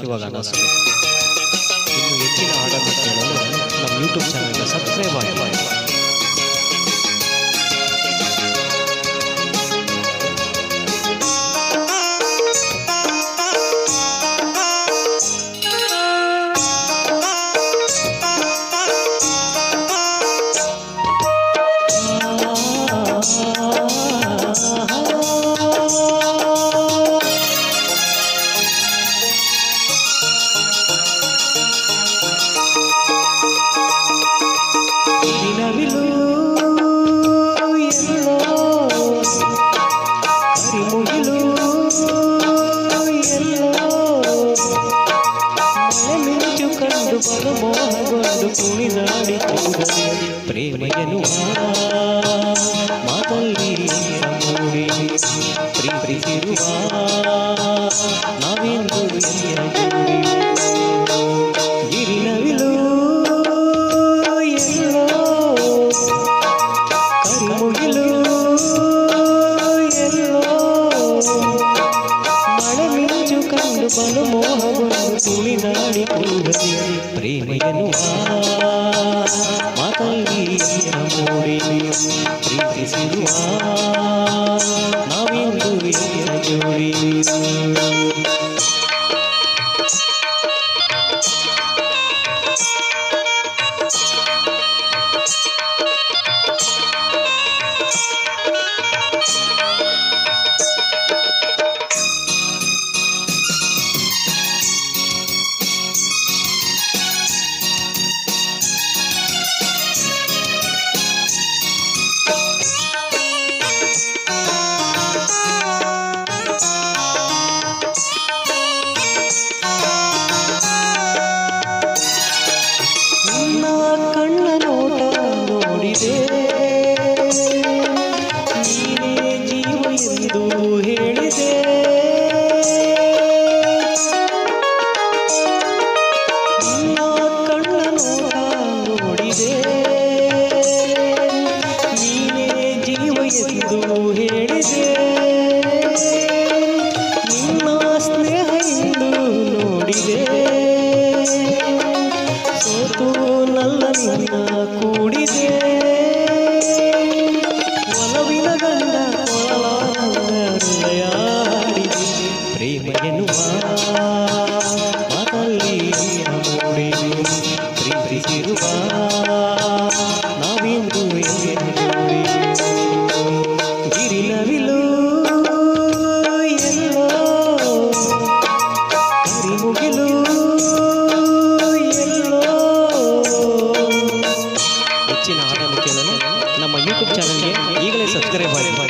ಶಿವಗಾನ ಇನ್ನು ಹೆಚ್ಚಿನ ಹಾಡನ್ನು ಕೇಳಲು ನಮ್ಮ ಯೂಟ್ಯೂಬ್ ಚಾನಲ್ನ ಸಬ್ಸ್ಕ್ರೈಬ್ ಆಗಿ. ಒಂದು ಕುಣಿದಾಡಿ ಪ್ರೇಮಯನು ಮಾತಲ್ಲಿ ಮೂಡಿ ಪ್ರೀತಿಸಿರುವ ನಾವೆಂದು ಗಿರಿನವಿಲು ಎಲ್ಲೋ ಕರಿಮುಗಿಲು ಎಲ್ಲೋ ಮಳೆ ಮಿಂಚು ಕಂಡು ಬಲು ಮೋಹವನ್ನು ಕುಣಿದಾಡಿ ಕುಳಿದರೆ ప్రేమయను మా తల్లి నమోడిను ప్రీతిసిరువా ನಾವಿಂದು 不理解 ಹೆಚ್ಚಿನ ಆಟ ನಮ್ಮ ಯೂಟ್ಯೂಬ್ ಚಾನಲ್ಗೆ ಈಗಲೇ ಸಬ್ಸ್ಕ್ರೈಬ್ ಮಾಡಿ.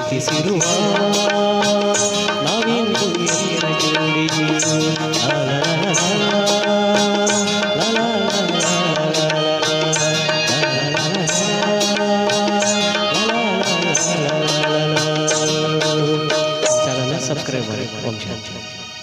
ಪ್ರೀತಿಸಿರುವ